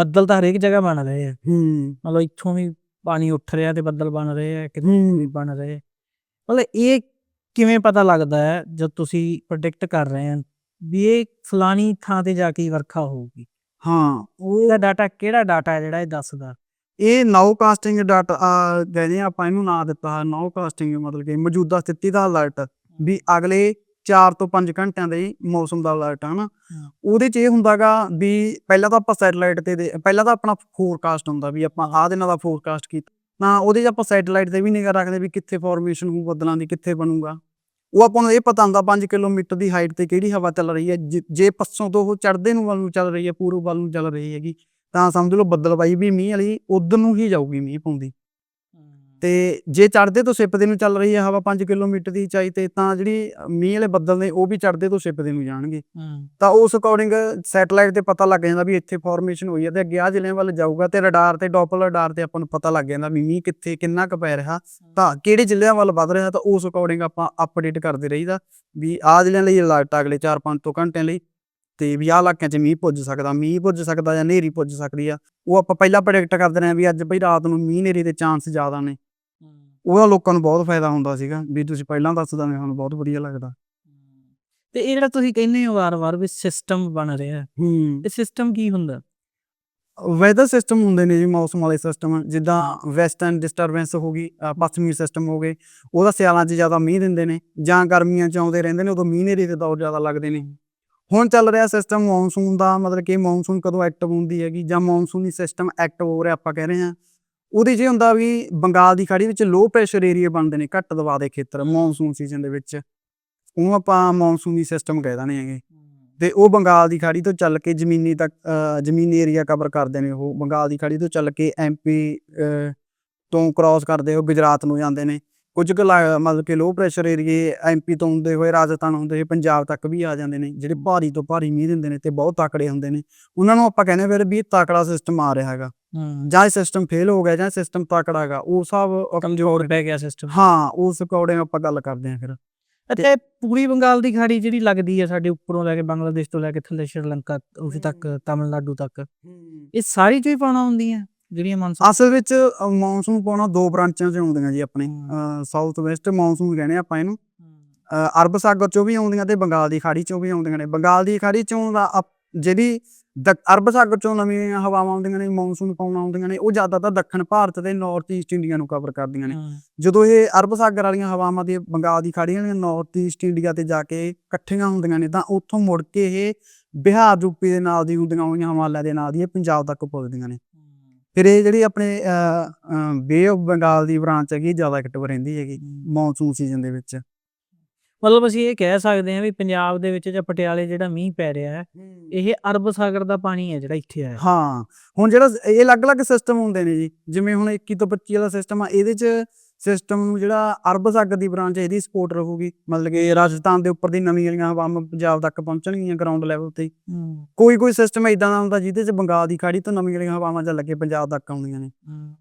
ਬੱਦਲ ਤਾਂ ਹਰੇਕ ਜਗ੍ਹਾ ਬਣ ਰਹੇ ਆ। ਹੂੰ। ਮਤਲਬ ਇੱਥੋਂ ਵੀ ਪਾਣੀ ਉੱਠ ਰਿਹਾ ਤੇ ਬੱਦਲ ਬਣ ਰਹੇ ਆ ਕਿਤੇ ਵੀ ਬਣ ਰਹੇ। ਮਤਲਬ ਇਹ ਕਿਵੇਂ ਪਤਾ ਲੱਗਦਾ ਹੈ ਜਦ ਤੁਸੀਂ ਪ੍ਰੈਡਿਕਟ ਕਰ ਰਹੇ ਹੋ ਵੀ ਇਹ ਫਲਾਣੀ ਥਾਂ ਤੇ ਜਾ ਕੇ ਵਰਖਾ ਹੋਊਗੀ? ਹਾਂ ਉਹ ਇਹਦਾ ਡਾਟਾ ਕਿਹੜਾ ਡਾਟਾ ਹੈ ਜਿਹੜਾ ਇਹ ਦੱਸਦਾ? ਇਹ ਨਾਓ ਕਾਸਟਿੰਗ ਡਾਟਾ ਕਹਿੰਦੇ ਆਪਾਂ ਇਹਨੂੰ ਨਾਂ ਦਿੱਤਾ ਨਾਓ ਕਾਸਟਿੰਗ ਮਤਲਬ ਕਿ ਮੌਜੂਦਾ ਸਥਿਤੀ ਦਾ ਅਲਰਟ ਵੀ ਅਗਲੇ 4 ਤੋਂ 5 ਘੰਟਿਆਂ ਦੇ ਮੌਸਮ ਦਾ ਅਲਰਟ ਹੈ। ਨਾ। ਉਹਦੇ ਚ ਇਹ ਹੁੰਦਾਗਾ ਵੀ ਪਹਿਲਾਂ ਤਾਂ ਆਪਾਂ ਸੈਟਲਾਈਟ ਤੇ ਪਹਿਲਾਂ ਤਾਂ ਆਪਣਾ ਫੋਰਕਾਸਟ ਹੁੰਦਾ ਵੀ ਆਪਾਂ ਆਹ ਦਿਨਾਂ ਦਾ ਫੋਰਕਾਸਟ ਕੀਤਾ। ਨਾ ਉਹਦੇ 'ਚ ਆਪਾਂ ਸੈਟਲਾਈਟ ਤੇ ਵੀ ਨਿਗਾਹ ਰੱਖਦੇ ਵੀ ਕਿੱਥੇ ਫਾਰਮੇਸ਼ਨ ਹੋਊ ਬੱਦਲਾਂ ਦੀ ਕਿੱਥੇ ਬਣੂਗਾ। ਉਹ ਆਪਾਂ ਨੂੰ ਇਹ ਪਤਾ ਹੁੰਦਾ 5 ਕਿਲੋਮੀਟਰ ਦੀ ਹਾਈਟ ਤੇ ਕਿਹੜੀ ਹਵਾ ਚੱਲ ਰਹੀ ਹੈ। ਜੇ- ਪੱਛੋਂ ਤੋਂ ਉਹ ਚੜ੍ਹਦੇ ਨੂੰ ਵੱਲ ਨੂੰ ਚੱਲ ਰਹੀ ਹੈ ਪੂਰਬ ਵੱਲ ਨੂੰ ਚੱਲ ਰਹੀ ਹੈਗੀ ਤਾਂ ਸਮਝ ਲਓ ਬੱਦਲਬਾਈ ਵੀ ਮੀਂਹ ਵਾਲੀ ਉਧਰ ਨੂੰ ਹੀ ਜਾਊਗੀ ਮੀਂਹ ਪਾਉਂਦੀ ਤੇ ਜੇ ਚੜ੍ਹਦੇ ਤੋਂ ਸਿੱਪਦੇ ਨੂੰ ਚੱਲ ਰਹੀ ਹੈ ਹਵਾ 5 ਕਿਲੋਮੀਟਰ ਦੀ ਚਾਈ ਤੇ ਤਾਂ ਜਿਹੜੀ ਮੀਂਹ ਵਾਲੇ ਬੱਦਲ ਨੇ ਉਹ ਵੀ ਚੜ੍ਹਦੇ ਤੋਂ ਸਿੱਪਦੇ ਨੂੰ ਜਾਣਗੇ। ਤਾਂ ਉਸ ਅਕੋਰਡਿੰਗ ਸੈਟਲਾਈਟ ਤੇ ਪਤਾ ਲੱਗ ਜਾਂਦਾ ਵੀ ਇੱਥੇ ਫਾਰਮੇਸ਼ਨ ਹੋਈ ਹੈ ਤੇ ਅੱਗੇ ਆ ਜ਼ਿਲ੍ਹਿਆਂ ਵੱਲ ਜਾਊਗਾ ਤੇ ਰਡਾਰ ਤੇ ਡੋਪਲਰ ਰਡਾਰ ਤੇ ਆਪਾਂ ਨੂੰ ਪਤਾ ਲੱਗ ਜਾਂਦਾ ਵੀ ਮੀਂਹ ਕਿੱਥੇ ਕਿੰਨਾ ਕੁ ਪੈ ਰਿਹਾ। ਤਾਂ ਕਿਹੜੇ ਜ਼ਿਲ੍ਹਿਆਂ ਵੱਲ ਵੱਧ ਰਿਹਾ ਤਾਂ ਉਸ ਅਕੋਰਡਿੰਗ ਆਪਾਂ ਅਪਡੇਟ ਕਰਦੇ ਰਹੀਦਾ ਵੀ ਆਹ ਜ਼ਿਲ੍ਹਿਆਂ ਲਈ ਅਲਰਟ ਅਗਲੇ 4-5 ਤੋਂ ਘੰਟਿਆਂ ਲਈ ਤੇ ਵੀ ਆਹ ਇਲਾਕਿਆਂ 'ਚ ਮੀਂਹ ਪੁੱਜ ਸਕਦਾ ਮੀਂਹ ਪੁੱਜ ਸਕਦਾ ਜਾਂ ਹਨੇਰੀ ਪੁੱਜ ਸਕਦੀ ਆ। ਉਹ ਆਪਾਂ ਪਹਿਲਾਂ ਪ੍ਰੈਡਿਕਟ ਕਰਦੇ ਰਹੇ ਵੀ ਅੱਜ ਬਈ ਰਾਤ ਨੂੰ ਮੀਂਹ ਹਨੇਰੀ ਦੇ ਚਾਂਸ ਜ਼ਿਆਦਾ ਨੇ। ਉਹਦਾ ਲੋਕਾਂ ਨੂੰ ਬਹੁਤ ਫਾਇਦਾ ਹੁੰਦਾ ਸੀਗਾ ਵੀ ਤੁਸੀਂ ਪਹਿਲਾਂ ਦੱਸ ਦਿੰਦੇ ਸਾਨੂੰ ਬਹੁਤ ਵਧੀਆ ਲੱਗਦਾ। ਤੇ ਇਹ ਜਿਹੜਾ ਤੁਸੀਂ ਕਹਿੰਦੇ ਹੋ ਵਾਰ-ਵਾਰ ਵੀ ਸਿਸਟਮ ਬਣ ਰਿਹਾ ਹੂੰ ਇਹ ਸਿਸਟਮ ਕੀ ਹੁੰਦਾ? ਵੈਦਰ ਸਿਸਟਮ ਹੁੰਦੇ ਨੇ ਜੀ ਮੌਸਮ ਵਾਲੇ ਸਿਸਟਮ ਜਿੱਦਾਂ ਵੈਸਟਰਨ ਡਿਸਟਰਬੈਂਸ ਹੋ ਗਈ ਪੱਛਮੀ ਸਿਸਟਮ ਹੋ ਗਏ ਉਹਦਾ ਸਿਆਲਾਂ 'ਚ ਜ਼ਿਆਦਾ ਮੀਂਹ ਦਿੰਦੇ ਨੇ ਜਾਂ ਗਰਮੀਆਂ 'ਚ ਆਉਂਦੇ ਰਹਿੰਦੇ ਨੇ ਉਦੋਂ ਮੀਂਹ ਨੇਰੀ ਦੇ ਦੌਰ ਜ਼ਿਆਦਾ ਲੱਗਦੇ ਨੇ। ਹੁਣ ਚੱਲ ਰਿਹਾ ਸਿਸਟਮ ਮੌਨਸੂਨ ਦਾ ਮਤਲਬ ਕਿ ਮੌਨਸੂਨ ਕਦੋਂ ਐਕਟਿਵ ਹੁੰਦੀ ਹੈਗੀ ਜਾਂ ਮੌਨਸੂਨੀ ਸਿਸਟਮ ਐਕਟਿਵ ਹੋ ਰਿਹਾ ਆਪਾਂ ਕਹਿ ਰਹੇ ਹਾਂ ਉਹਦੇ 'ਚ ਹੁੰਦਾ ਵੀ ਬੰਗਾਲ ਦੀ ਖਾੜੀ ਵਿੱਚ ਲੋ ਪ੍ਰੈਸ਼ਰ ਏਰੀਆ ਬਣਦੇ ਨੇ ਘੱਟ ਦਬਾਅ ਦੇ ਖੇਤਰ ਮੌਨਸੂਨ ਸੀਜ਼ਨ ਦੇ ਵਿੱਚ। ਉਹਨੂੰ ਆਪਾਂ ਮੌਨਸੂਨੀ ਸਿਸਟਮ ਕਹਿ ਦਿੰਦੇ ਹੈਗੇ। ਤੇ ਉਹ ਬੰਗਾਲ ਦੀ ਖਾੜੀ ਤੋਂ ਚੱਲ ਕੇ ਜ਼ਮੀਨੀ ਤੱਕ ਜ਼ਮੀਨੀ ਏਰੀਆ ਕਵਰ ਕਰਦੇ ਨੇ ਉਹ। ਬੰਗਾਲ ਦੀ ਖਾੜੀ ਤੋਂ ਚੱਲ ਕੇ ਐਮਪੀ ਤੋਂ ਕ੍ਰਾਸ ਕਰਦੇ ਹੋ ਗੁਜਰਾਤ ਨੂੰ ਜਾਂਦੇ ਨੇ। ਕੁਝ ਕੁ ਲਾ- ਮਤਲਬ ਕਿ ਲੋ ਪ੍ਰੈਸ਼ਰ ਏਰੀਏ ਐਮਪੀ ਤੋਂ ਹੁੰਦੇ ਹੋਏ ਰਾਜਸਥਾਨ ਹੁੰਦੇ ਹੋਏ ਪੰਜਾਬ ਤੱਕ ਵੀ ਆ ਜਾਂਦੇ ਨੇ ਜਿਹੜੇ ਭਾਰੀ ਤੋਂ ਭਾਰੀ ਮੀਂਹ ਦਿੰਦੇ ਨੇ ਤੇ ਬਹੁਤ ਤਕੜੇ ਹੁੰਦੇ ਨੇ। ਉਹਨਾਂ ਨੂੰ ਆਪਾਂ ਕਹਿੰਦੇ ਫਿਰ ਵੀ ਇਹ ਤਕੜਾ ਸਿਸਟਮ ਆ ਰਿਹਾ ਹੈਗਾ। ਹੂੰ। ਜਾਂ ਸਿਸਟਮ ਫੇਲ ਹੋ ਗਿਆ ਜਾਂ ਸਿਸਟਮ ਤਕੜਾ ਹੈਗਾ ਉਹ ਸਭ ਕਮਜ਼ੋਰ ਪੈ ਗਿਆ ਸਿਸਟਮ ਹਾਂ ਉਸ ਅਕੋਰਡਿੰਗ ਆਪਾਂ ਗੱਲ ਕਰਦੇ ਹਾਂ ਫਿਰ। ਅੱਛਾ ਇਹ ਪੂਰੀ ਬੰਗਾਲ ਦੀ ਖਾੜੀ ਜਿਹੜੀ ਲੱਗਦੀ ਹੈ ਸਾਡੇ ਉੱਪਰੋਂ ਲੈ ਕੇ ਬੰਗਲਾਦੇਸ਼ ਤੋਂ ਲੈ ਕੇ ਥੱਲੇ ਸ਼੍ਰੀਲੰਕਾ ਉਸ ਤੱਕ ਤਾਮਿਲਨਾਡੂ ਤੱਕ ਇਹ ਸਾਰੀ ਚੋਂ ਹੀ ਪਾਉਣਾ ਹੁੰਦੀਆਂ। ਜਿਹੜੀਆਂ ਮਨਸੂਨ ਅਸਲ ਵਿੱਚ ਮੌਨਸੂਨ ਪਾਉਣਾ ਦੋ ਬ੍ਰਾਂਚਾਂ 'ਚ ਆਉਂਦੀਆਂ ਜੀ ਆਪਣੇ ਸਾਊਥ ਵੈਸਟ ਮੌਨਸੂਨ ਕਹਿੰਦੇ ਆਪਾਂ ਇਹਨੂੰ। ਅਰਬ ਸਾਗਰ 'ਚੋਂ ਵੀ ਆਉਂਦੀਆਂ ਤੇ ਬੰਗਾਲ ਦੀ ਖਾੜੀ 'ਚੋਂ ਵੀ ਆਉਂਦੀਆਂ ਨੇ। ਬੰਗਾਲ ਦੀ ਖਾੜੀ 'ਚੋਂ ਦਾ ਜਿਹੜੀ ਦ- ਅਰਬ ਸਾਗਰ 'ਚੋਂ ਨਵੀਆਂ ਹਵਾਵਾਂ ਆਉਂਦੀਆਂ ਨੇ ਮੌਨਸੂਨ ਪਾਉਣਾ ਆਉਂਦੀਆਂ ਨੇ ਉਹ ਜ਼ਿਆਦਾਤਰ ਦੱਖਣ ਭਾਰਤ ਤੇ ਨਾਰਥ ਈਸਟ ਇੰਡੀਆ ਨੂੰ ਕਵਰ ਕਰਦੀਆਂ ਨੇ। ਜਦੋਂ ਇਹ ਅਰਬ ਸਾਗਰ ਵਾਲੀਆਂ ਹਵਾਵਾਂ ਦੀ ਬੰਗਾਲ ਦੀ ਖਾੜੀ ਵਾਲੀਆਂ ਨਾਰਥ ਈਸਟ ਇੰਡੀਆ ਤੇ ਜਾ ਕੇ ਇਕੱਠੀਆਂ ਹੁੰਦੀਆਂ ਨੇ ਤਾਂ ਉੱਥੋਂ ਮੁੜ ਕੇ ਇਹ ਬਿਹਾਰ ਯੂਪੀ ਦੇ ਨਾਲ ਦੀ ਹੁੰਦੀਆਂ ਹੋਈਆਂ ਹਿਮਾਲਿਆ ਦੇ ਨਾਲ ਦੀ ਇਹ ਪੰਜਾਬ ਤੱਕ ਪੁੱਜਦੀਆਂ ਨੇ। ਫਿਰ ਇਹ ਜਿਹੜੀ ਆਪਣੇ ਬੇ ਆਫ ਬੰਗਾਲ ਦੀ ਬ੍ਰਾਂਚ ਹੈਗੀ ਜ਼ਿਆਦਾ ਐਕਟਿਵ ਰਹਿੰਦੀ ਹੈਗੀ ਮੌਨਸੂਨ ਸੀਜ਼ਨ ਦੇ ਵਿੱਚ। ਮਤਲਬ ਅਸੀਂ ਇਹ ਕਹਿ ਸਕਦੇ ਹਾਂ ਵੀ ਪੰਜਾਬ ਦੇ ਵਿੱਚ ਜਾਂ ਪਟਿਆਲੇ ਜਿਹੜਾ ਮੀਂਹ ਪੈ ਰਿਹਾ ਹੈ ਇਹ ਅਰਬ ਸਾਗਰ ਦਾ ਪਾਣੀ ਹੈ ਜਿਹੜਾ ਇੱਥੇ ਆਇਆ। ਹਾਂ ਹੁਣ ਜਿਹੜਾ ਇਹ ਅਲੱਗ-ਅਲੱਗ ਸਿਸਟਮ ਹੁੰਦੇ ਨੇ ਜੀ ਜਿਵੇਂ ਹੁਣ 21 ਤੋਂ 25 ਵਾਲਾ ਸਿਸਟਮ ਆ ਇਹਦੇ 'ਚ ਸਿਸਟਮ ਜਿਹੜਾ ਅਰਬ ਸਾਗਰ ਦੀ ਬ੍ਰਾਂਚ ਇਹਦੀ ਸਪੋਰਟ ਰਹੂਗੀ। ਮਤਲਬ ਕਿ ਰਾਜਸਥਾਨ ਦੇ ਉੱਪਰ ਦੀ ਨਵੀਂ ਵਾਲੀਆਂ ਹਵਾਵਾਂ ਪੰਜਾਬ ਤੱਕ ਪਹੁੰਚਣਗੀਆਂ ਗਰਾਊਂਡ ਲੈਵਲ ਤੇ ਕੋਈ ਕੋਈ ਸਿਸਟਮ ਇਦਾਂ ਦਾ ਹੁੰਦਾ ਜਿਹਦੇ 'ਚ ਬੰਗਾਲ ਦੀ ਖਾੜੀ ਤੋਂ ਨਵੀਂ ਵਾਲੀਆਂ ਹਵਾਵਾਂ ਚੱਲ ਕੇ ਪੰਜਾਬ ਤੱਕ ਆਉਂਦੀਆਂ ਨੇ। ਹੂੰ।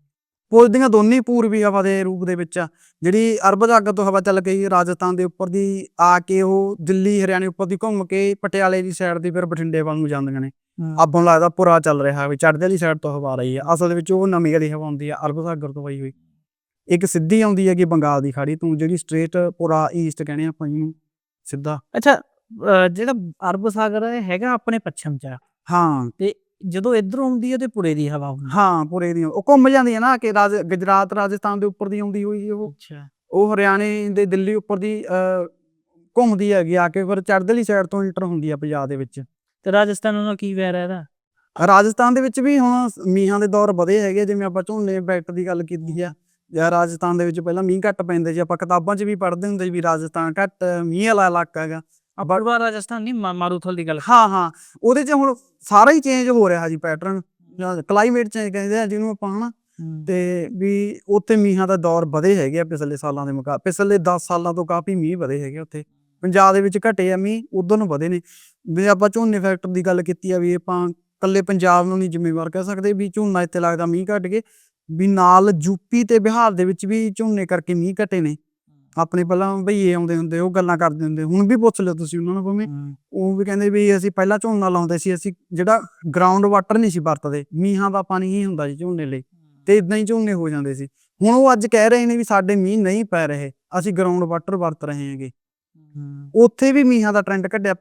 ਪੁੱਜਦੀਆਂ ਦੋਨੇ ਪੂਰਬੀ ਹਵਾ ਦੇ ਰੂਪ ਦੇ ਵਿੱਚ ਆ। ਜਿਹੜੀ ਅਰਬ ਸਾਗਰ ਤੋਂ ਹਵਾ ਚੱਲ ਕੇ ਰਾਜਸਥਾਨ ਦੇ ਉੱਪਰ ਦੀ ਆ ਕੇ ਉਹ ਦਿੱਲੀ ਹਰਿਆਣੇ ਉੱਪਰ ਦੀ ਘੁੰਮ ਕੇ ਪਟਿਆਲੇ ਦੀ ਸਾਈਡ ਦੀ ਫਿਰ ਬਠਿੰਡੇ ਵੱਲ ਨੂੰ ਜਾਂਦੀਆਂ ਨੇ। ਆਪਾਂ ਨੂੰ ਲੱਗਦਾ ਪੁਰਾ ਚੱਲ ਰਿਹਾ ਵੀ ਚੜ੍ਹਦੇ ਵਾਲੀ ਸਾਈਡ ਤੋਂ ਹਵਾ ਆ ਰਹੀ ਆ। ਅਸਲ ਵਿੱਚ ਉਹ ਨਵੀਂ ਵਾਲੀ ਹਵਾ ਆਉਂਦੀ ਆ ਅਰਬ ਸਾਗਰ ਤੋਂ ਆਈ ਹੋਈ। ਇੱਕ ਸਿੱਧੀ ਆਉਂਦੀ ਹੈਗੀ ਬੰਗਾਲ ਦੀ ਖਾੜੀ ਤੋਂ ਜਿਹੜੀ ਸਟ੍ਰੇਟ ਪੁਰਾ ਈਸਟ ਕਹਿੰਦੇ ਆਪਾਂ ਇਹਨੂੰ ਸਿੱਧਾ। ਅੱਛਾ ਜਿਹੜਾ ਅਰਬ ਸਾਗਰ ਹੈ, ਹੈਗਾ ਆਪਣੇ ਪੱਛਮ ਚ। ਹਾਂ। ਜਦੋਂ ਇੱਧਰੋਂ ਆਉਂਦੀ ਹੈ ਤੇ ਪੁਰੇ ਦੀ ਹਵਾ ਹੁੰਦੀ ਹਾਂ? ਪੁਰੇ ਦੀ ਉਹ ਘੁੰਮ ਜਾਂਦੀ ਹੈ ਨਾ ਕਿ ਰਾਜ ਗੁਜਰਾਤ ਰਾਜਸਥਾਨ ਦੇ ਉੱਪਰ ਦੀ ਆਉਂਦੀ ਹੋਈ ਉਹ। ਅੱਛਾ। ਉਹ ਹਰਿਆਣੇ ਦੇ ਦਿੱਲੀ ਉੱਪਰ ਦੀ ਘੁੰਮਦੀ ਹੈਗੀ ਆ ਕੇ ਫਿਰ ਚੜ੍ਹਦੇ ਵਾਲੀ ਸਾਈਡ ਤੋਂ ਇੰਟਰ ਹੁੰਦੀ ਆ ਪੰਜਾਬ ਦੇ ਵਿੱਚ। ਤੇ ਰਾਜਸਥਾਨ ਨਾਲ ਕੀ ਵੈਰ ਹੈ ਇਹਦਾ? ਰਾਜਸਥਾਨ ਦੇ ਵਿੱਚ ਵੀ ਹੁਣ ਮੀਂਹਾਂ ਦੇ ਦੌਰ ਵਧੇ ਹੈਗੇ ਜਿਵੇਂ ਆਪਾਂ ਝੋਨੇ ਬੈਕਟ ਦੀ ਗੱਲ ਕੀਤੀ ਆ। ਜਾਂ ਰਾਜਸਥਾਨ ਦੇ ਵਿੱਚ ਪਹਿਲਾਂ ਮੀਂਹ ਘੱਟ ਪੈਂਦੇ ਸੀ ਆਪਾਂ ਕਿਤਾਬਾਂ 'ਚ ਵੀ ਪੜ੍ਹਦੇ ਹੁੰਦੇ ਸੀ ਵੀ ਰਾਜਸਥਾਨ ਘੱਟ ਮੀਂਹ ਵਾਲਾ ਇਲਾਕਾ ਹੈਗਾ। ਬੜਵਾ ਰਾਜਸਥਾਨ ਨਹੀਂ ਮਾਰੂਥਲ ਦੀ ਗੱਲ ਹਾਂ ਹਾਂ ਉਹਦੇ 'ਚ ਹੁਣ ਸਾਰਾ ਹੀ ਚੇਂਜ ਹੋ ਰਿਹਾ ਜੀ ਪੈਟਰਨ ਕਲਾਈਮੇਟ ਚੇਂਜ ਕਹਿੰਦੇ ਆ ਜਿਹਨੂੰ ਆਪਾਂ ਹਨਾ। ਤੇ ਵੀ ਉੱਥੇ ਮੀਂਹਾਂ ਦਾ ਦੌਰ ਵਧੇ ਹੈਗੇ ਆ ਪਿਛਲੇ ਸਾਲਾਂ ਦੇ ਮੁਕਾਬਲੇ ਪਿਛਲੇ 10 ਸਾਲਾਂ ਤੋਂ ਕਾਫੀ ਮੀਂਹ ਵਧੇ ਹੈਗੇ ਉੱਥੇ। ਪੰਜਾਬ ਦੇ ਵਿੱਚ ਘਟੇ ਆ ਮੀਂਹ ਉਧਰ ਨੂੰ ਵਧੇ ਨੇ। ਵੀ ਆਪਾਂ ਝੋਨੇ ਫੈਕਟਰ ਦੀ ਗੱਲ ਕੀਤੀ ਆ ਵੀ ਆਪਾਂ ਕੱਲੇ ਪੰਜਾਬ ਨੂੰ ਨਹੀਂ ਜ਼ਿੰਮੇਵਾਰ ਕਹਿ ਸਕਦੇ ਵੀ ਝੋਨਾ ਇੱਥੇ ਲੱਗਦਾ ਮੀਂਹ ਘਟ ਗਏ। ਵੀ ਨਾਲ ਯੂਪੀ ਤੇ ਬਿਹਾਰ ਦੇ ਵਿੱਚ ਵੀ ਝੋਨੇ ਕਰਕੇ ਮੀਂਹ ਘਟੇ ਨੇ। ਆਪਣੇ ਪਹਿਲਾਂ ਭਈਏ ਆਉਂਦੇ ਹੁੰਦੇ ਉਹ ਗੱਲਾਂ ਕਰਦੇ ਹੁੰਦੇ ਹੁਣ ਵੀ ਪੁੱਛ ਲਿਓ ਤੁਸੀਂ ਉਹਨਾਂ ਨੂੰ ਭਾਵੇਂ। ਉਹ ਵੀ ਕਹਿੰਦੇ ਵੀ ਅਸੀਂ ਪਹਿਲਾਂ ਝੋਨਾ ਲਾਉਂਦੇ ਸੀ ਅਸੀਂ ਜਿਹੜਾ ਗਰਾਊਂਡ ਵਾਟਰ ਨਹੀਂ ਸੀ ਵਰਤਦੇ ਮੀਂਹਾਂ ਦਾ ਪਾਣੀ ਹੀ ਹੁੰਦਾ ਸੀ ਝੋਨੇ ਲਈ। ਤੇ ਇਦਾਂ ਹੀ ਝੋਨੇ ਹੋ ਜਾਂਦੇ ਸੀ। ਹੁਣ ਉਹ ਅੱਜ ਕਹਿ ਰਹੇ ਨੇ ਵੀ ਸਾਡੇ ਮੀਂਹ ਨਹੀਂ ਪੈ ਰਹੇ ਅਸੀਂ ਗਰਾਊਂਡ ਵਾਟਰ ਵਰਤ ਰਹੇ ਹਾਂਗੇ। ਉੱਥੇ ਵੀ ਮੀਂਹਾਂ ਦਾ ਟ੍ਰੈਂਡ ਕੱਢਿਆ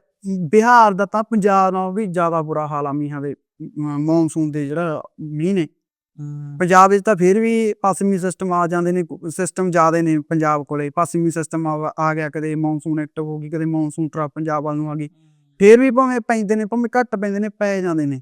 ਬਿਹਾਰ ਦਾ ਤਾਂ ਪੰਜਾਬ ਨਾਲੋਂ ਵੀ ਜ਼ਿਆਦਾ ਬੁਰਾ ਹਾਲ ਆ ਮੀਂਹਾਂ ਦੇ ਮੌਨਸੂਨ ਦੇ ਜਿਹੜਾ ਮੀਂਹ ਨੇ। ਪੰਜਾਬ ਵਿੱਚ ਤਾਂ ਫਿਰ ਵੀ ਪੱਛਮੀ ਸਿਸਟਮ ਆ ਜਾਂਦੇ ਨੇ ਸਿਸਟਮ ਜ਼ਿਆਦੇ ਨੇ ਪੰਜਾਬ ਕੋਲੇ। ਪੱਛਮੀ ਸਿਸਟਮ ਆ ਗਿਆ ਕਦੇ ਮੌਨਸੂਨ ਐਕਟਿਵ ਹੋ ਗਈ ਕਦੇ ਮੌਨਸੂਨ ਟਰਪ ਪੰਜਾਬ ਵੱਲ ਨੂੰ ਆ ਗਈ। ਫਿਰ ਵੀ ਭਾਵੇਂ ਪੈਂਦੇ ਨੇ ਭਾਵੇਂ ਘੱਟ ਪੈਂਦੇ ਨੇ ਪੈ ਜਾਂਦੇ ਨੇ।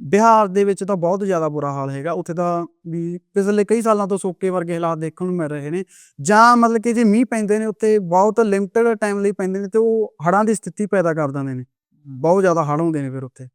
ਬਿਹਾਰ ਦੇ ਵਿੱਚ ਤਾਂ ਬਹੁਤ ਜ਼ਿਆਦਾ ਬੁਰਾ ਹਾਲ ਹੈਗਾ। ਉੱਥੇ ਤਾਂ ਵੀ ਪਿਛਲੇ ਕਈ ਸਾਲਾਂ ਤੋਂ ਸੋਕੇ ਵਰਗੇ ਹਾਲਾਤ ਦੇਖਣ ਨੂੰ ਮਿਲ ਰਹੇ ਨੇ। ਜਾਂ ਮਤਲਬ ਕਿ ਜੇ ਮੀਂਹ ਪੈਂਦੇ ਨੇ ਉੱਥੇ ਬਹੁਤ ਲਿਮਟਿਡ ਟਾਈਮ ਲਈ ਪੈਂਦੇ ਨੇ ਤੇ ਉਹ ਹੜ੍ਹਾਂ ਦੀ ਸਥਿਤੀ ਪੈਦਾ ਕਰ ਦਿੰਦੇ ਨੇ। ਬਹੁਤ ਜ਼ਿਆਦਾ ਹੜ੍ਹ ਹੁੰਦੇ ਨੇ ਫਿਰ ਉੱਥੇ।